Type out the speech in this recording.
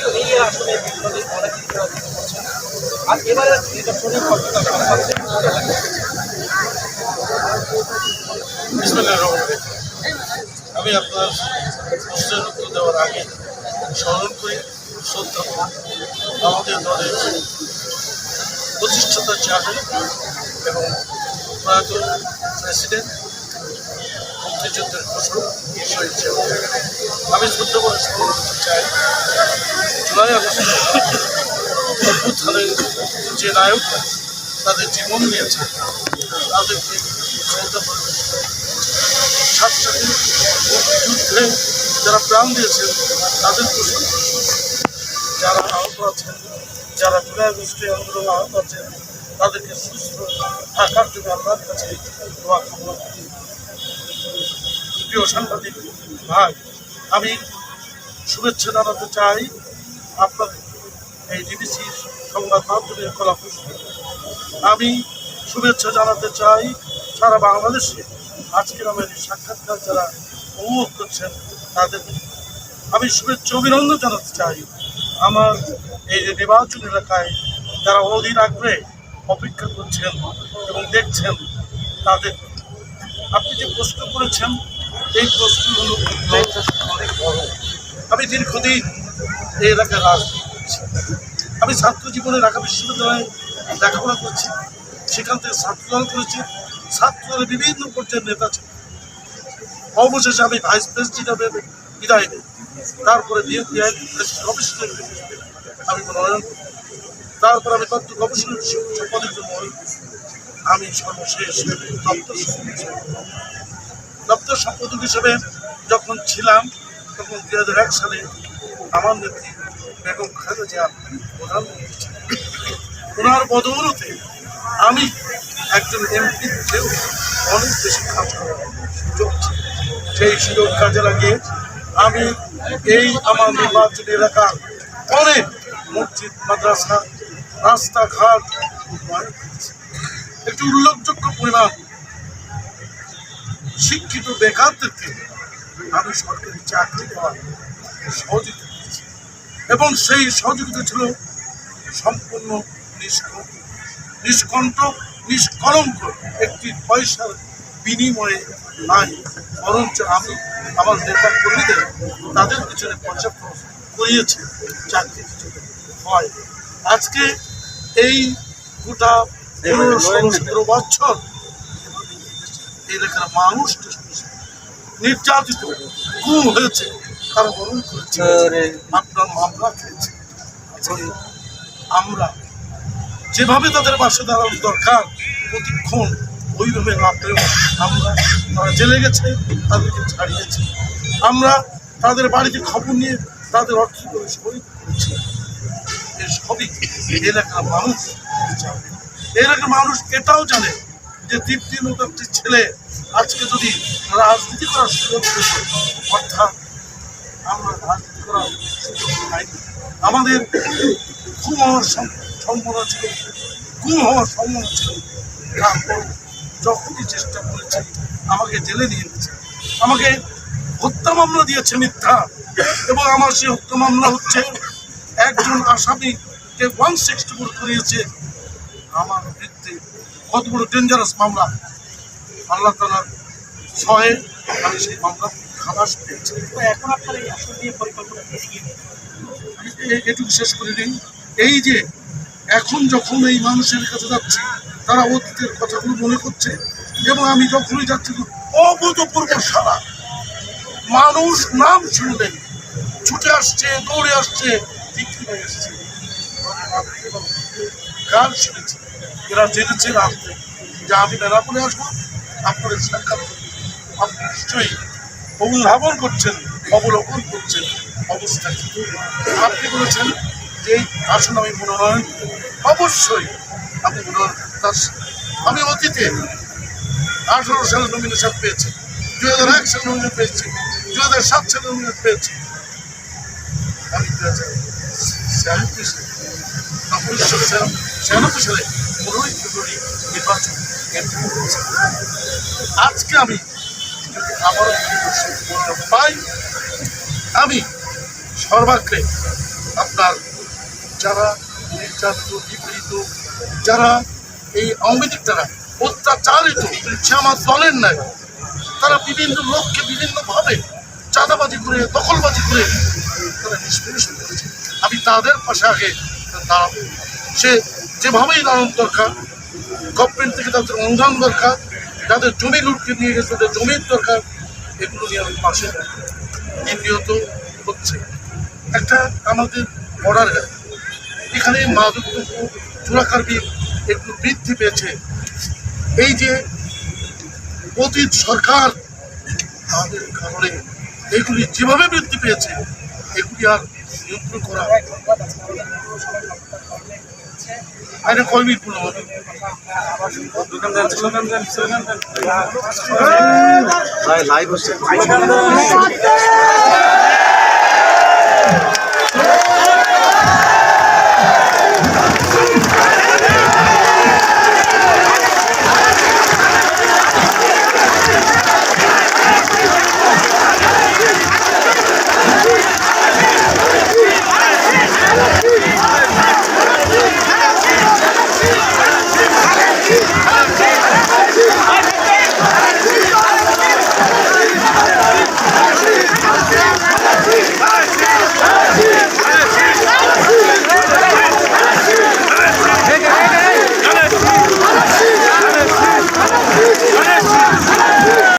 তো এই আসলে অনেক আর। আমি আপনার প্রশ্নের উত্তর দেওয়ার আগে স্মরণ করি, শ্রদ্ধা আমাদের দলের প্রতিষ্ঠাতা চেয়ারম্যান এবং প্রয়াত প্রেসিডেন্ট মুক্তিযুদ্ধের ঘোষক শহীদ রহমান। আমি শ্রদ্ধ করে চাই জুলাই আগস্ট অভ্যুত্থানের যে নায়ক তাদের জীবন নিয়েছে তাদেরকে শ্রদ্ধা করে সাথে সাথে যুদ্ধে যারা প্রাণ দিয়েছেন তাদের প্রতি যারা আহত আছেন যারা জুলাই আগস্টে আন্দোলনে আহত আছেন তাদেরকে সুস্থ থাকার জন্য আপনার কাছে দোয়া কামনা প্রিয় সাংবাদিক ভাই, আমি শুভেচ্ছা জানাতে চাই আপনাদের এই ডিবিসি সংবাদ মাধ্যমের কলাপুষ্ট আমি শুভেচ্ছা জানাতে চাই সারা বাংলাদেশে আজকের আমার এই সাক্ষাৎকার যারা উপভোগ করছেন তাদের আমি শুভেচ্ছা অভিনন্দন জানাতে চাই আমার এই যে নির্বাচন এলাকায় যারা অধীর আগ্রহে অপেক্ষা করছেন এবং দেখছেন তাদের। আপনি যে প্রশ্ন করেছেন এই প্রশ্নগুলো অনেক বড়। আমি দীর্ঘদিন এই এলাকায় রাজনীতি করেছি। আমি ছাত্র জীবনে ঢাকা বিশ্ববিদ্যালয়ে লেখাপড়া করছি। সেখান থেকে ছাত্রদল করেছি। ছাত্রদলের বিভিন্ন পর্যায়ের নেতা ছিল অবশেষে আমি ভাইস প্রেসিডেন্ট বিদায় নিই। তারপরে আমি মনোনয়ন। তারপর আমি তথ্য গবেষণা সম্পাদক জন্য আমি সর্বশেষ। দপ্তর সম্পাদক হিসেবে যখন ছিলাম, তখন দুই হাজার এক সালে আমার নেত্রী বেগম খালেদা জিয়া প্রধানমন্ত্রী ওনার বদৌলতে আমি একজন এমপি চেয়েও অনেক বেশি কাজ করার সুযোগ সেই সুযোগ কাজে লাগিয়ে আমি এই আমার নির্বাচনী এলাকার অনেক মসজিদ, মাদ্রাসা, রাস্তাঘাট, একটি উল্লেখযোগ্য পরিমাণ শিক্ষিত বেকারদেরকে আমি সরকারি চাকরি দেওয়ার সহযোগিতা করেছি এবং সেই সহযোগিতা ছিল সম্পূর্ণ নিষ্কণ্ঠ নিষ্কণ্ঠ নিষ্কলঙ্ক একটি পয়সার বিনিময়ে নাই। বরঞ্চ আমি আমার নেতা কর্মীদের তাদের পিছনে পয়সা খরচ করিয়েছি চাকরি পিছনে হয়। আজকে এই গোটা পনেরো ষোলো সতেরো বছর এলাকার মানুষ নির্যাতিত গুম হয়েছে তারা বরণ করেছে আপনার মামলা খেয়েছে। আজকে আমরা যেভাবে তাদের পাশে দাঁড়ানো দরকার প্রতিক্ষণ ওইভাবে না পেয়েও আমরা তারা জেলে গেছে তাদেরকে ছাড়িয়েছি। আমরা তাদের বাড়িতে খবর নিয়ে তাদের অর্থ করে শহীদ করেছি। এই সবই এলাকার মানুষ জানে। এলাকার মানুষ এটাও জানে যে দীপ্তি নদীর ছেলে আজকে যদি রাজনীতি করার সুযোগ পেত অর্থাৎ আমরা রাজনীতি করার সুযোগ পাইনি আমাদের খুব সম্ভাবনা ছিল গুম হওয়ার সম্ভাবনা ছিল। তারপর যখনই চেষ্টা করেছি, আমাকে জেলে নিয়ে গেছে। আমাকে হত্যা মামলা দিয়েছে মিথ্যা, এবং আমার সেই হত্যা মামলা হচ্ছে একজন আসামিকে ওয়ান সিক্সটি ফোর করিয়েছে। আমার বিরুদ্ধে কত বড় ডেঞ্জারাস মামলা। আল্লাহ তালার ছয়ে আমি সেই মামলা খালাস পেয়েছি। এখন আপনার এই আসন নিয়ে পরিকল্পনা এটুকু শেষ করে নিই। এই যে এখন যখন এই মানুষের কাছে যাচ্ছি তারা অতীতের কথাগুলো মনে করছে এবং আমি যখনই যাচ্ছি অভূতপূর্ব সারা। মানুষ নাম শুনলেন ছুটে আসছে দৌড়ে আসছে বিক্রি হয়ে আসছে গান শুনেছি। এরা জেনেছে রাত্রে যে আমি বেনাপুরে আসব, আপনাদের সাক্ষাৎ। আপনি নিশ্চয়ই অনুধাবন করছেন অবলোকন করছেন, অবস্থা আপনি বলেছেন যে আসন আমি মনোনয়ন অবশ্যই আপনি মনোনয়ন আমি অতীতে আঠারো সালে নমিনেশন পেয়েছি, দুই হাজার এক সালে নমিনেশন পেয়েছি, দুই হাজার সাত সালে নমিনেশন পেয়েছি। আমি দুই হাজার উনিশশো ছিয়ানব্বই সালে পনেরোই ফেব্রুয়ারি নির্বাচন আজকে আমি সুযোগ পাই। আমি সর্বাগ্রে আপনার যারা নির্যাতিত নিপীড়িত যারা এই আওয়ামী দ্বারা অত্যাচারিত, সে আমার দলের নাই। তারা বিভিন্ন লোককে বিভিন্নভাবে চাঁদাবাজি করে, দখলবাজি করে তারা নিষ্পেষণ করেছে। আমি তাদের পাশে আগে দাঁড়াবো সে যেভাবেই দাঁড়ানো দরকার গভর্নমেন্ট থেকে তাদের অনুদান দরকার যাদের জমি লুটকে নিয়ে গেছে, তাদের জমির দরকার, এগুলো নিয়ে আমি পাশে দ্বিতীয়ত হচ্ছে। একটা আমাদের বর্ডার এখানে মাদকদ্রব্য চোরাকারবি একটু বৃদ্ধি পেয়েছে। এই যে অতীত সরকার, তাদের কারণে এগুলি যেভাবে বৃদ্ধি পেয়েছে, এগুলি আর নিয়ন্ত্রণ করা আরে কয় মিনিট বললাম আমি লাইভ হচ্ছে।